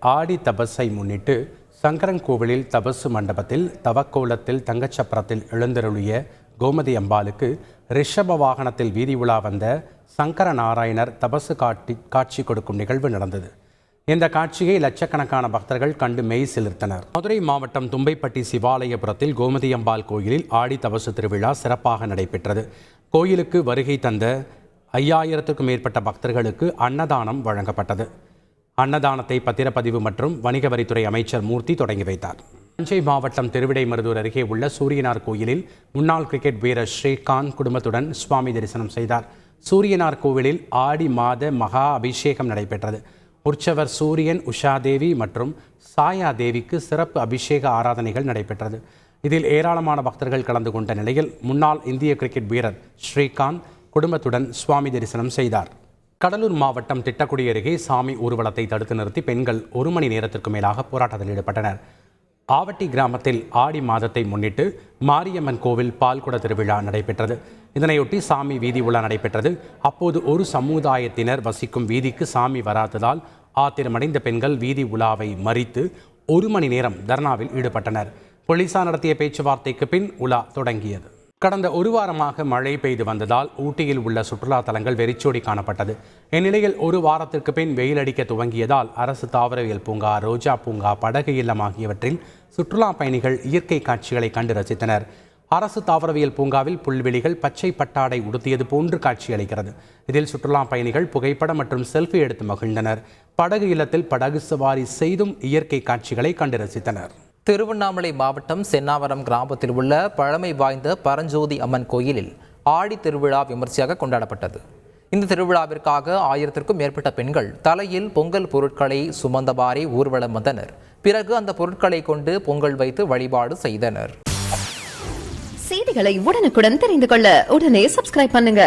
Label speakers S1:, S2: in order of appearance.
S1: ஆடி தபஸை முன்னிட்டு சங்கரன்கோவிலில் தபசு மண்டபத்தில் தவக்கோலத்தில் தங்கச்சப்பரத்தில் எழுந்தருளிய கோமதி அம்பாளுக்கு ரிஷப வாகனத்தில் வீதி உலா வந்த சங்கர நாராயணர் தபசு காட்டி காட்சி கொடுக்கும் நிகழ்வு நடந்தது. இந்த காட்சியை லட்சக்கணக்கான பக்தர்கள் கண்டு மெய் சிலிர்த்தனர். மதுரை மாவட்டம் தும்பைப்பட்டி சிவாலயபுரத்தில் கோமதி அம்பாள் கோயிலில் ஆடி தபசு திருவிழா சிறப்பாக நடைபெற்றது. கோயிலுக்கு வருகை தந்த ஐயாயிரத்துக்கும் மேற்பட்ட பக்தர்களுக்கு அன்னதானம் வழங்கப்பட்டது. அன்னதானத்தை பத்திரப்பதிவு மற்றும் வணிக வரித்துறை அமைச்சர் மூர்த்தி தொடங்கி வைத்தார். தஞ்சை மாவட்டம் திருவிடைமருதூர் அருகே உள்ள சூரியனார் கோயிலில் முன்னாள் கிரிக்கெட் வீரர் ஸ்ரீகாந்த் குடும்பத்துடன் சுவாமி தரிசனம் செய்தார். சூரியனார் கோவிலில் ஆடி மாத மகா அபிஷேகம் நடைபெற்றது. உற்சவர் சூரியன் உஷாதேவி மற்றும் சாயா தேவிக்கு சிறப்பு அபிஷேக ஆராதனைகள் நடைபெற்றது. இதில் ஏராளமான பக்தர்கள் கலந்து கொண்ட நிலையில் முன்னாள் இந்திய கிரிக்கெட் வீரர் ஸ்ரீகாந்த் குடும்பத்துடன் சுவாமி தரிசனம் செய்தார். கடலூர் மாவட்டம் திட்டக்குடி அருகே சாமி ஊர்வலத்தை தடுத்து நிறுத்தி பெண்கள் ஒரு மணி நேரத்திற்கு மேலாக போராட்டத்தில் ஈடுபட்டனர். ஆவட்டி கிராமத்தில் ஆடி மாதத்தை முன்னிட்டு மாரியம்மன் கோவில் பால்குட திருவிழா நடைபெற்றது. இதனையொட்டி சாமி வீதி உலா நடைபெற்றது. அப்போது ஒரு சமுதாயத்தினர் வசிக்கும் வீதிக்கு சாமி வராததால் ஆத்திரமடைந்த பெண்கள் வீதி உலாவை மறித்து ஒரு மணி நேரம் தர்ணாவில் ஈடுபட்டனர். போலீசார் நடத்திய பேச்சுவார்த்தைக்கு பின் உலா தொடங்கியது. கடந்த ஒரு வாரமாக மழை பெய்து வந்ததால் ஊட்டியில் உள்ள சுற்றுலா தலங்கள் வெறிச்சோடி காணப்பட்டது. இந்நிலையில் ஒரு வாரத்திற்கு பின் வெயில் அடிக்க துவங்கியதால் அரசு தாவரவியல் பூங்கா ரோஜா பூங்கா படகு இல்லம் ஆகியவற்றில் சுற்றுலா பயணிகள் இயற்கை காட்சிகளை கண்டு ரசித்தனர். அரசு தாவரவியல் பூங்காவில் புல்வெளிகள் பச்சை பட்டாடை உடுத்தியது போன்று காட்சியளிக்கிறது. இதில் சுற்றுலா பயணிகள் புகைப்படம் மற்றும் செல்ஃபி எடுத்து மகிழ்ந்தனர். படகு இல்லத்தில் படகு சவாரி செய்தும் இயற்கை காட்சிகளை கண்டு ரசித்தனர்.
S2: திருவண்ணாமலை மாவட்டம் சென்னாவரம் கிராமத்தில் உள்ள பழமை வாய்ந்த பரஞ்சோதி அம்மன் கோயிலில் ஆடி திருவிழா விமர்சையாக கொண்டாடப்பட்டது. இந்த திருவிழாவிற்காக ஆயிரத்திற்கும் மேற்பட்ட பெண்கள் தலையில் பொங்கல் பொருட்களை சுமந்தவாறே ஊர்வலம் வந்தனர். பிறகு அந்த பொருட்களை கொண்டு பொங்கல் வைத்து வழிபாடு செய்தனர்.
S3: செய்திகளை உடனுக்குடன் தெரிந்து கொள்ள உடனே சப்ஸ்கிரைப் பண்ணுங்க.